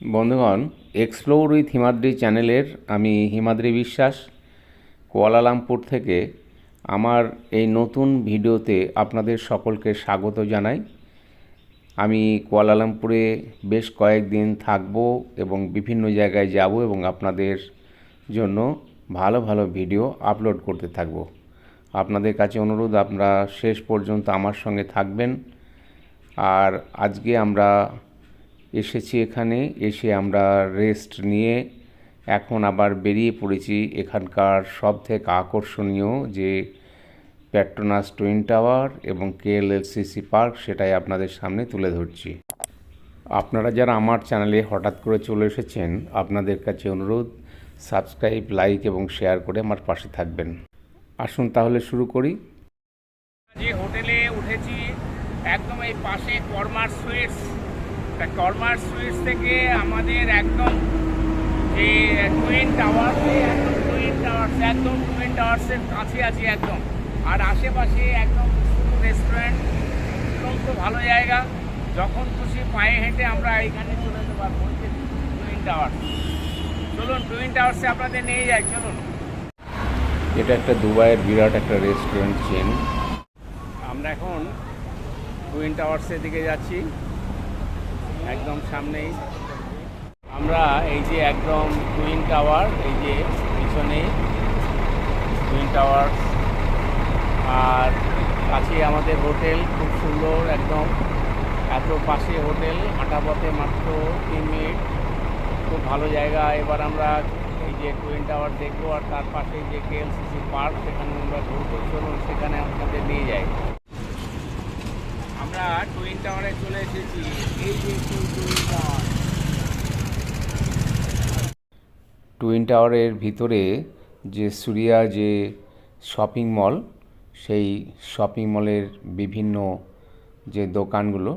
বন্ধুগণ explore with Himadri চ্যানেলের আমি হিমাদ্রি বিশ্বাস কুয়ালালামপুর থেকে আমার এই নতুন ভিডিওতে আপনাদের সকলকে স্বাগত জানাই। আমি কুয়ালালামপুরে বেশ কয়েকদিন থাকব এবং বিভিন্ন জায়গায় যাব এবং আপনাদের জন্য ভালো ভালো ভিডিও আপলোড করতে থাকব। আপনাদের কাছে অনুরোধ, আপনারা শেষ পর্যন্ত আমার সঙ্গে থাকবেন। আর আজকে আমরা এসেছি এখানে, এসে আমরা রেস্ট নিয়ে এখন আবার বেরিয়ে পড়েছি এখানকার সব থেকে আকর্ষণীয় যে পেট্রোনাস টুইন টাওয়ার এবং কেএলএলসিসি পার্ক সেটাই আপনাদের সামনে তুলে ধরছি। আপনারা যারা আমার চ্যানেলে হঠাৎ করে চলে এসেছেন, আপনাদের কাছে অনুরোধ, সাবস্ক্রাইব, লাইক এবং শেয়ার করে আমার পাশে থাকবেন। আসুন তাহলে শুরু করি। যে হোটেলে উঠেছি, একদম এই পাশে কর্মার সুইটস তা কর্মার সুইটস থেকে আমাদের একদম যে টুইন টাওয়ার একদম টুইন টাওয়ার্স একদম টুইন টাওয়ার্সের কাছে আছি একদম। আর আশেপাশে একদম রেস্টুরেন্ট অত্যন্ত ভালো জায়গা। যখন খুশি পায়ে হেঁটে আমরা এখানে চলে যেতে পারব টুইন টাওয়ার চলুন টুইন টাওয়ার্সে আপনাদের নিয়ে যাই চলুন। এটা একটা দুবাইয়ের বিরাট একটা রেস্টুরেন্ট চেন আমরা এখন টুইন টাওয়ার্সের দিকে যাচ্ছি। একদম সামনেই। আমরা এই যে একদম টুইন টাওয়ার এই যে পিছনে টুইন টাওয়ার আর কাছে আমাদের হোটেল, খুব সুন্দর একদম। এত পাশে হোটেল হাঁটা পথে মাত্র তিন মিনিট। খুব ভালো জায়গা। এবার আমরা এই যে টুইন টাওয়ার দেখব, আর তার পাশে যে কেএলসিসি পার্ক সেখানে আমরা ঘুরতে চলুন, সেখানে আপনাদের নিয়ে যাই। আমরা টুইন টাওয়ারে চলে এসেছি। এই যে টুইন টাওয়ার টুইন টাওয়ারের ভিতরে যে সুরিয়া যে শপিং মল সেই শপিং মলের বিভিন্ন যে দোকানগুলো,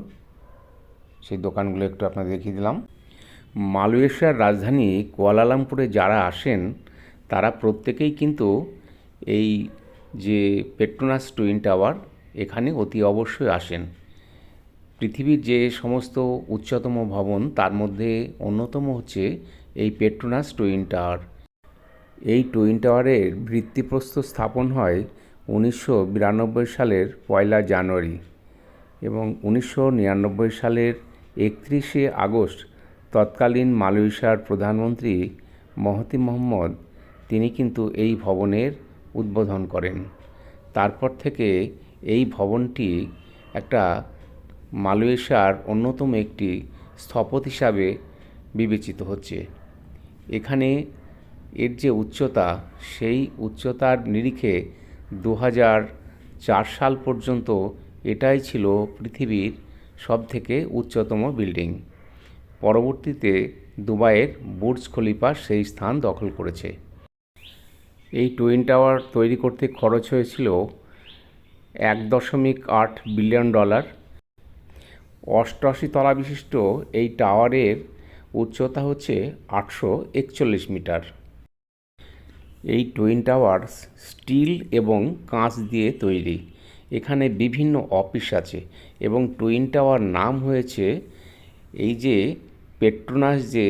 সেই দোকানগুলো একটু আপনাদের দেখিয়ে দিলাম। মালয়েশিয়ার রাজধানী কুয়ালালামপুরে যারা আসেন, তারা প্রত্যেকেই কিন্তু এই যে পেট্রোনাস টুইন টাওয়ার এখানে অতি অবশ্যই আসেন। পৃথিবীর যে সমস্ত উচ্চতম ভবন, তার মধ্যে অন্যতম হচ্ছে এই পেট্রোনাস টুইন টাওয়ার। এই টুইন টাওয়ারের ভিত্তিপ্রস্ত স্থাপন হয় উনিশশো বিরানব্বই সালের পয়লা জানুয়ারি এবং উনিশশো নিরানব্বই সালের একত্রিশে আগস্ট তৎকালীন মালয়েশিয়ার প্রধানমন্ত্রী মহতি মোহাম্মদ, তিনি কিন্তু এই ভবনের উদ্বোধন করেন। তারপর থেকে এই ভবনটি একটা মালয়েশিয়ার অন্যতম একটি স্থপতি হিসাবে বিবেচিত হচ্ছে। এখানে এর যে উচ্চতা, সেই উচ্চতার নিরিখে দু চার সাল পর্যন্ত এটাই ছিল পৃথিবীর সবথেকে উচ্চতম বিল্ডিং। পরবর্তীতে দুবাইয়ের বুর্জ খলিফা সেই স্থান দখল করেছে। এই টুইন টাওয়ার তৈরি করতে খরচ হয়েছিল এক দশমিক আট বিলিয়ন ডলার। অষ্টআশি তলা বিশিষ্ট এই টাওয়ারের উচ্চতা হচ্ছে আটশো একচল্লিশ মিটার। এই টুইন টাওয়ার স্টিল এবং কাঁচ দিয়ে তৈরি। এখানে বিভিন্ন অফিস আছে এবং টুইন টাওয়ার নাম হয়েছে এই যে পেট্রোনাস যে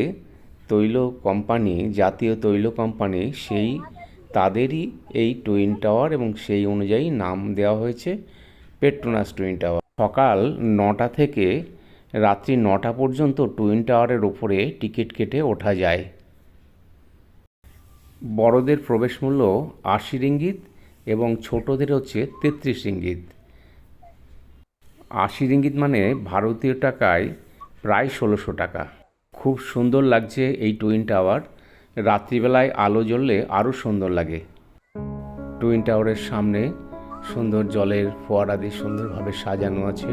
তৈল কোম্পানি, জাতীয় তৈল কোম্পানি, সেই তাদেরই এই টুইন টাওয়ার এবং সেই অনুযায়ী নাম দেওয়া হয়েছে পেট্রোনাস টুইন টাওয়ার সকাল নটা থেকে রাত্রি নটা পর্যন্ত টুইন টাওয়ারের ওপরে টিকিট কেটে ওঠা যায়। বড়দের প্রবেশ মূল্য আশি রিঙ্গিত এবং ছোটদের হচ্ছে তেত্রিশ রিঙ্গিত। আশি রিঙ্গিত মানে ভারতীয় টাকায় প্রায় ষোলোশো টাকা। খুব সুন্দর লাগছে এই টুইন টাওয়ার রাত্রিবেলায় আলো জ্বললে আরও সুন্দর লাগে। টুইন টাওয়ারের সামনে সুন্দর জলের ফোয়ারা দিয়ে সুন্দরভাবে সাজানো আছে।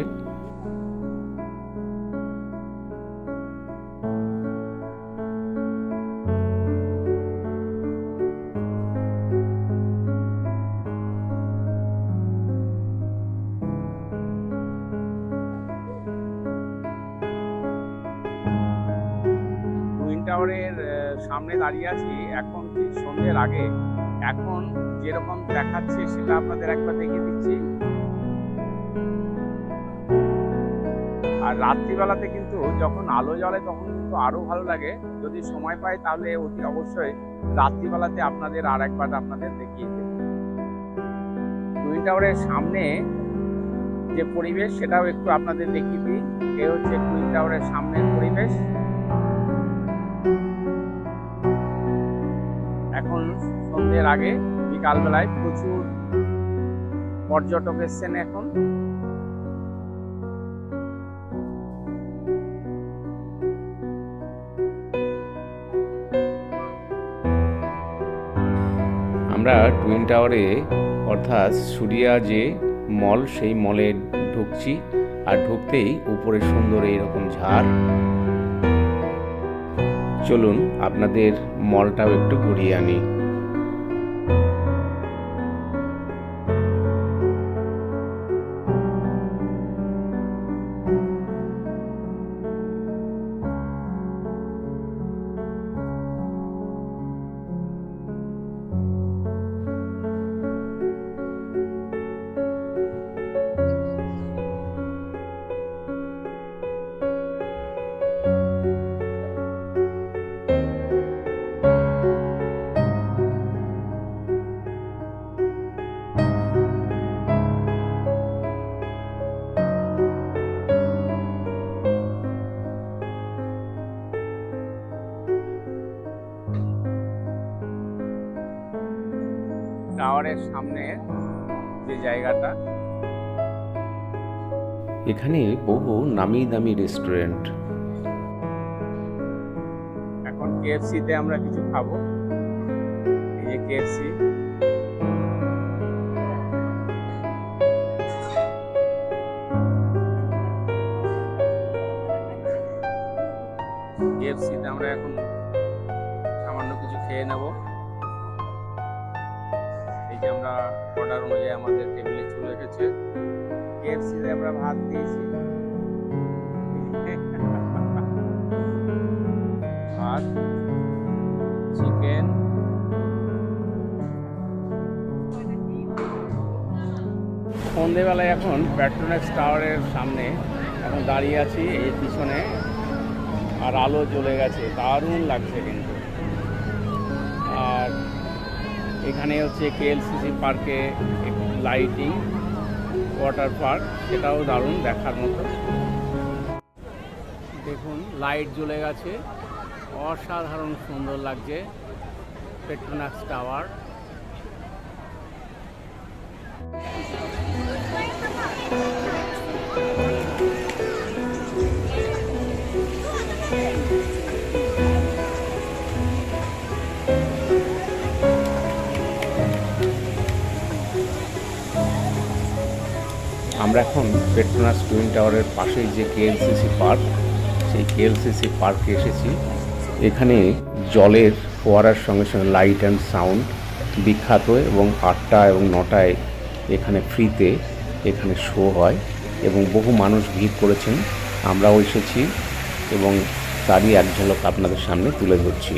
সামনে দাঁড়িয়ে আছি, এখন ঠিক সন্ধ্যের আগে? এখন যেরকম দেখাচ্ছে সেটা আপনাদের একবার দেখিয়ে দিচ্ছি। আর রাত্রিবেলাতে কিন্তু যখন আলো জ্বলে তখন কিন্তু আরও ভালো লাগে। যদি সময় পাই তাহলে অতি অবশ্যই রাত্রিবেলাতে আপনাদের আর একবার আপনাদের দেখিয়ে দেব। টুইন টাওয়ারের সামনে যে পরিবেশ সেটাও একটু আপনাদের দেখিয়ে দিই। এ হচ্ছে টুইন টাওয়ারের সামনের পরিবেশ। সন্ধ্যের আগে, বিকালবেলায় প্রচুর পর্যটক এসছেন এখন। আমরা টুইন টাওয়ারে অর্থাৎ সুরিয়া যে মল সেই মলে ঢুকছি। আর ঢুকতেই উপরে সুন্দর এইরকম ঝাড়। চলুন, আপনাদের মলটাও একটু ঘুরিয়ে আনি। টাওয়ারের সামনে যে জায়গাটা। এখানে বহু নামি দামি রেস্টুরেন্ট। এখন কেএফসি তে আমরা কিছু খাব। এই যে কেএফসি। কেএফসি তে আমরা এখন সামান্য কিছু খেয়ে নেব। যে আমরা অর্ডার অনুযায়ী আমাদের টেবিলে চলে এসেছে। আমরা ভাত দিয়েছি। ভাত চিকেন সন্ধেবেলায় এখন প্যাট্রোনেক্স টাওয়ারের সামনে এখন দাঁড়িয়ে আছি, এই পিছনে। আর আলো জ্বলে গেছে, দারুণ লাগছে কিন্তু। আর এখানে হচ্ছে কেএলসিসি পার্কে লাইটিং ওয়াটার পার্ক সেটাও দারুণ দেখার মতো। দেখুন লাইট জ্বলে গেছে। অসাধারণ সুন্দর লাগছে পেট্রোনাক্স টাওয়ার আমরা এখন পেট্রোনাস টুইন টাওয়ারের পাশেই যে কেএলসিসি পার্ক, সেই কেএলসিসি পার্কে এসেছি। এখানে জলের ফোয়ারার সঙ্গে সঙ্গে লাইট অ্যান্ড সাউন্ড বিখ্যাত এবং আটটা এবং নটায় এখানে ফ্রিতে এখানে শো হয় এবং বহু মানুষ ভিড় করেছেন। আমরাও এসেছি এবং তারই এক ঝলক আপনাদের সামনে তুলে ধরছি।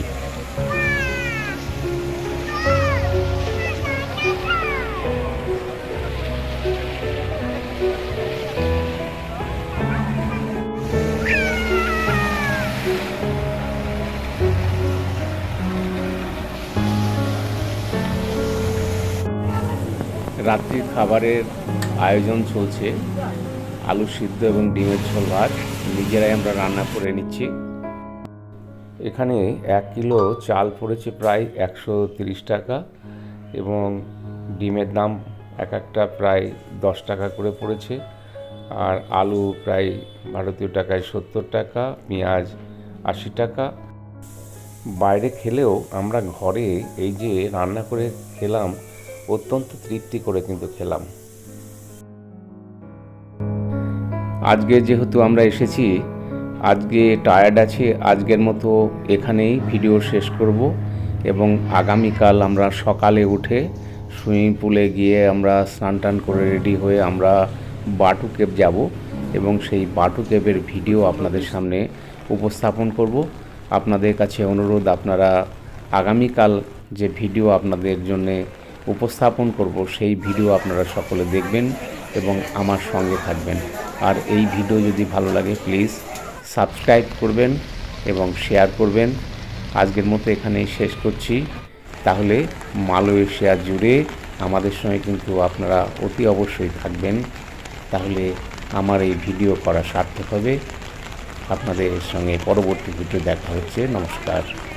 রাত্রির খাবারের আয়োজন চলছে। আলু সিদ্ধ এবং ডিমের ঝোল ভাত নিজেরাই আমরা রান্না করে নিচ্ছি। এখানে এক কিলো চাল পড়েছে প্রায় একশো তিরিশ টাকা এবং ডিমের দাম এক একটা প্রায় দশ টাকা করে পড়েছে। আর আলু প্রায় ভারতীয় টাকায় সত্তর টাকা, পেঁয়াজ আশি টাকা। বাইরে খেলেও আমরা ঘরে এই যে রান্না করে খেলাম অত্যন্ত তৃপ্তি করে কিন্তু খেলাম। আজকে যেহেতু আমরা এসেছি, আজকে টায়ার্ড আছি, আজকের মতো এখানেই ভিডিও শেষ করব এবং আগামীকাল আমরা সকালে উঠে সুইমিং পুলে গিয়ে আমরা স্নান টান করে রেডি হয়ে আমরা বাটু কেব যাব এবং সেই বাটু কেবের ভিডিও আপনাদের সামনে উপস্থাপন করব। আপনাদের কাছে অনুরোধ, আপনারা আগামীকাল যে ভিডিও আপনাদের জন্যে উপস্থাপন করব, সেই ভিডিও আপনারা সকলে দেখবেন এবং আমার সঙ্গে থাকবেন। আর এই ভিডিও যদি ভালো লাগে, প্লিজ সাবস্ক্রাইব করবেন এবং শেয়ার করবেন। আজকের মতো এখানেই শেষ করছি। তাহলে মালয়েশিয়া জুড়ে আমাদের সঙ্গে কিন্তু আপনারা অতি অবশ্যই থাকবেন। তাহলে আমার এই ভিডিও করা সার্থক হবে। আপনাদের সঙ্গে পরবর্তী ভিডিও দেখা হচ্ছে। নমস্কার।